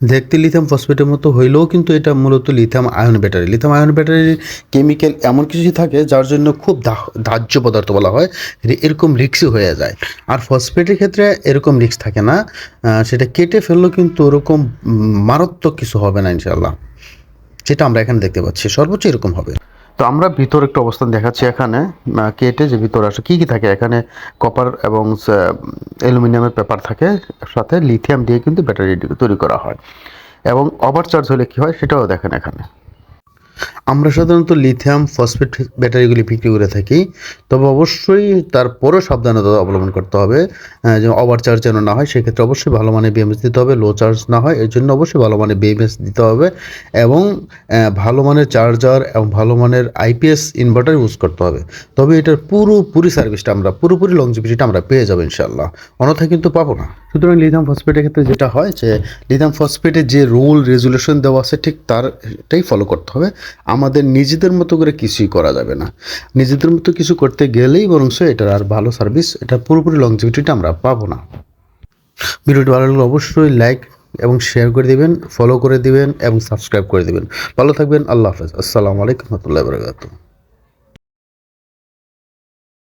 দেখতে লিথাম ফসফেটের মতো হইলেও কিন্তু এটা মূলত lithium ion battery lithium ion ব্যাটারির কেমিক্যাল এমন কিছুই থাকে যার জন্য খুব দাহ্য পদার্থ বলা হয় এরকম রিক্সই হয়ে যায়। আর ফসফেটের ক্ষেত্রে এরকম রিক্স থাকে না সেটা কেটে ফেললেও কিন্তু ওরকম মারাত্মক কিছু হবে না ইনশাল্লাহ যেটা আমরা এখানে দেখতে পাচ্ছি, সর্বোচ্চ এরকম হবে। তো আমরা ভিতর একটা অবস্থান দেখাচ্ছি এখানে কেটে যে ভিতরে আসে, কী কী থাকে? এখানে কপার এবং অ্যালুমিনিয়ামের পেপার থাকে, সাথে লিথিয়াম দিয়ে কিন্তু ব্যাটারি তৈরি করা হয়। এবং ওভারচার্জ হলে কী হয়? সেটাও দেখেন এখানে। আমরা সাধারণত লিথিয়াম ফসফেট ব্যাটারিগুলি বিক্রি করে থাকি তবে অবশ্যই তারপরেও সাবধানতা অবলম্বন করতে হবে। যেন ওভার চার্জ যেন না হয় সেক্ষেত্রে অবশ্যই ভালো মানের বিএমএস দিতে হবে লো চার্জ না হয় এর জন্য অবশ্যই ভালো মানের বিএমএস দিতে হবে এবং ভালো মানের চার্জার এবং ভালো মানের আইপিএস ইনভার্টার ইউজ করতে হবে। তবে এটার পুরোপুরি সার্ভিসটা আমরা পুরোপুরি লংজিভিটিটা আমরা পেয়ে যাব ইনশাল্লাহ অন্যথায় কিন্তু পাবো না। সুতরাং লিথাম ফসফেটের ক্ষেত্রে যেটা হয় যে লিথাম ফসফেটের যে রুল রেজুলেশন দেওয়া আছে ঠিক তারটাই ফলো করতে হবে। আমাদের নিজেদের মতো করে কিছুই করা যাবে না। নিজেদের মতো কিছু করতে গেলেই বরং এটার আর ভালো সার্ভিস এটা পুরোপুরি লংজিভিটিটা আমরা পাবো না। ভিডিওটি ভালো লাগলে অবশ্যই লাইক এবং শেয়ার করে দিবেন ফলো করে দিবেন এবং সাবস্ক্রাইব করে দিবেন। ভালো থাকবেন, আল্লাহ হাফেজ। আসসালামু আলাইকুম রহমতুল্লাহ বরকাতুহ।